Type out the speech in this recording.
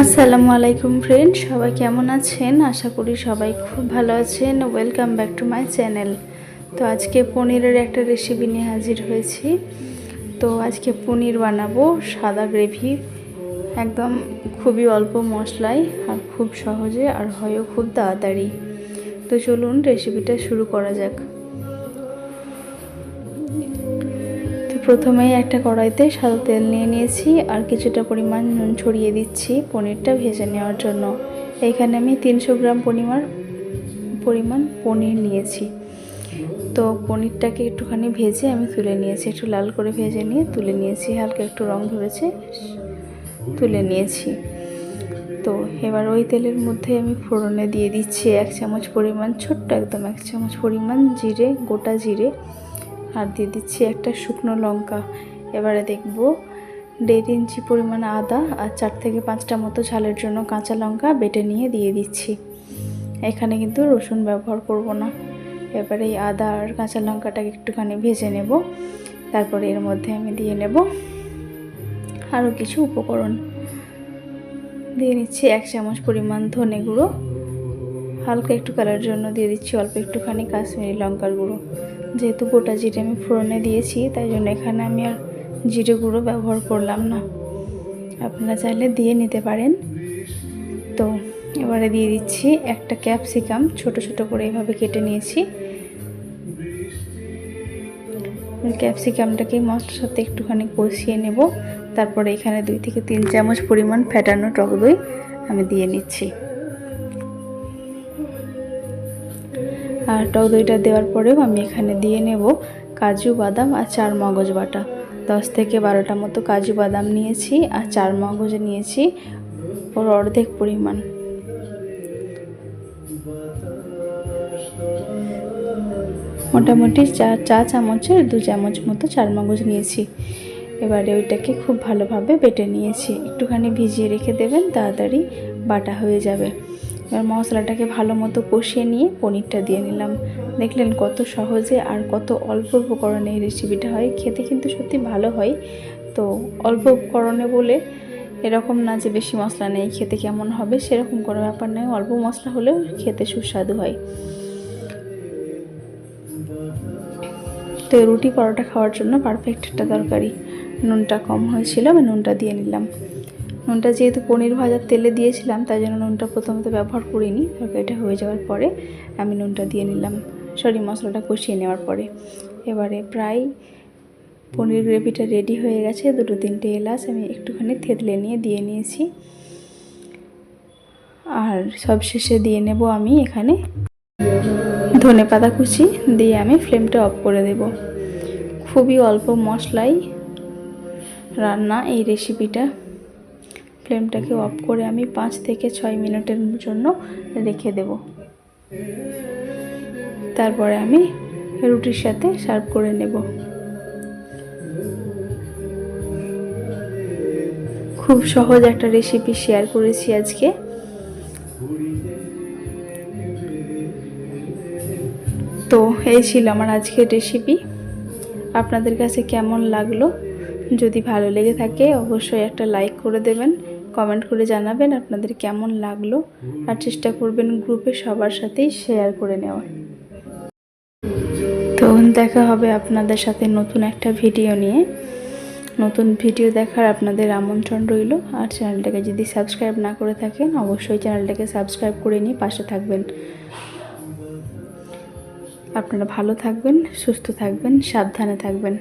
আসসালামু আলাইকুম ফ্রেন্ড সবাই কেমন আছেন? আশা করি সবাই খুব ভালো আছেন। Welcome back to my channel তো আজকে পনিরের একটা রেসিপি নিয়ে হাজির হয়েছি। তো আজকে পনির বানাবো সাদা গ্রেভি একদম খুবই অল্প মশলায় আর খুব সহজে আর হয়ও খুব তাড়াতাড়ি। তো চলুন রেসিপিটা শুরু করা যাক। প্রথমেই একটা কড়াইতে সাদা তেল নিয়ে নিয়েছি আর কিছুটা পরিমাণ নুন ছড়িয়ে দিচ্ছি পনিরটা ভেজে নেওয়ার জন্য। এখানে আমি তিনশো গ্রাম পরিমাণ পরিমাণ পনির নিয়েছি। তো পনিরটাকে একটুখানি ভেজে আমি তুলে নিয়েছি, একটু লাল করে ভেজে নিয়ে তুলে নিয়েছি, হালকা একটু রং ধরেছে, তুলে নিয়েছি। তো এবার ওই তেলের মধ্যে আমি ফোড়নে দিয়ে দিচ্ছি এক চামচ পরিমাণ, ছোট্ট একদম এক চামচ পরিমাণ জিরে, গোটা জিরে। আর দিয়ে দিচ্ছি একটা শুকনো লঙ্কা। এবারে দেখব দেড় ইঞ্চি পরিমাণ আদা আর চার থেকে পাঁচটা মতো ঝালের জন্য কাঁচা লঙ্কা বেটে নিয়ে দিয়ে দিচ্ছি। এখানে কিন্তু রসুন ব্যবহার করব না। এবারে এই আদা আর কাঁচা লঙ্কাটাকে একটুখানি ভেজে নেব। তারপরে এর মধ্যে আমি দিয়ে নেব আরও কিছু উপকরণ। দিয়ে নিচ্ছি এক চামচ পরিমাণ ধনে গুঁড়ো। হালকা একটু কালার জন্য দিয়ে দিচ্ছি অল্প একটুখানি কাশ্মীরি লঙ্কার গুঁড়ো। যেহেতু গোটা জিরে আমি ফোড়নে দিয়েছি, তাই জন্য এখানে আমি আর জিরে গুঁড়ো ব্যবহার করলাম না। আপনারা চাইলে দিয়ে নিতে পারেন। তো এবারে দিয়ে দিচ্ছি একটা ক্যাপসিকাম, ছোট ছোট করে এভাবে কেটে নিয়েছি। ক্যাপসিকামটাকে মশলার সাথে একটুখানি কষিয়ে নেব। তারপরে এখানে দুই থেকে তিন চামচ পরিমাণ ফ্যাটানো টক দই আমি দিয়ে নিচ্ছি। টক দইটা দেওয়ার পরেও আমি এখানে দিয়ে নেব কাজু, বাদাম আর চার মগজ বাটা। দশ থেকে বারোটা মতো কাজু, বাদাম নিয়েছি আর চার মগজ নিয়েছি ওর অর্ধেক পরিমাণ। মোটামুটি চা চা চামচের দু চামচ মতো চার মগজ নিয়েছি। এবারে ওইটাকে খুব ভালোভাবে বেটে নিয়েছি। একটুখানি ভিজিয়ে রেখে দেবেন, তাড়াতাড়ি বাটা হয়ে যাবে। এবার মশলাটাকে ভালো মতো কষিয়ে নিয়ে পনিরটা দিয়ে নিলাম। দেখলেন কত সহজে আর কত অল্প উপকরণে এই রেসিপিটা হয়। খেতে কিন্তু সত্যি ভালো হয়। তো অল্প উপকরণে বলে এরকম না যে বেশি মশলা নেই, খেতে কেমন হবে সেরকম কোনো ব্যাপার নয়। অল্প মশলা হলেও খেতে সুস্বাদু হয়। তো রুটি পরোটা খাওয়ার জন্য পারফেক্ট একটা তরকারি। নুনটা কম হয়েছিল, আমি নুনটা দিয়ে নিলাম। নুনটা যেহেতু পনির ভাজার তেলে দিয়েছিলাম তাই জন্য নুনটা প্রথমত ব্যবহার করিনি। তরকারিটা হয়ে যাওয়ার পরে আমি নুনটা দিয়ে নিলাম। সরি, মশলাটা কষিয়ে নেওয়ার পরে। এবারে প্রায় পনির গ্রেভিটা রেডি হয়ে গেছে। দুটো তিনটে এলাচ আমি একটুখানি থেতলে নিয়ে দিয়ে নিয়েছি। আর সব শেষে দিয়ে নেব আমি এখানে ধনে পাতা কুচি দিয়ে আমি ফ্লেমটা অফ করে দেব। খুবই অল্প মশলাই রান্না এই রেসিপিটা। ফ্লেমটাকে অফ করে আমি পাঁচ থেকে ছয় মিনিটের জন্য রেখে দেব। তারপরে আমি রুটির সাথে সার্ভ করে নেব। খুব সহজ একটা রেসিপি শেয়ার করেছি আজকে। তো এই ছিল আমার আজকের রেসিপি। আপনাদের কাছে কেমন লাগল? যদি ভালো লেগে থাকে, অবশ্যই একটা লাইক করে দেবেন। কমেন্ট করে জানাবেন আপনাদের কেমন লাগল। আর চেষ্টা করবেন গ্রুপে সবার সাথেই শেয়ার করে নেওয়ার। তো দেখা হবে আপনাদের সাথে নতুন একটা ভিডিও নিয়ে। নতুন ভিডিও দেখার আপনাদের আমন্ত্রণ রইল। আর চ্যানেলটাকে যদি সাবস্ক্রাইব না করে থাকেন, অবশ্যই চ্যানেলটাকে সাবস্ক্রাইব করে নিয়ে পাশে থাকবেন। আপনারা ভালো থাকবেন, সুস্থ থাকবেন, সাবধানে থাকবেন।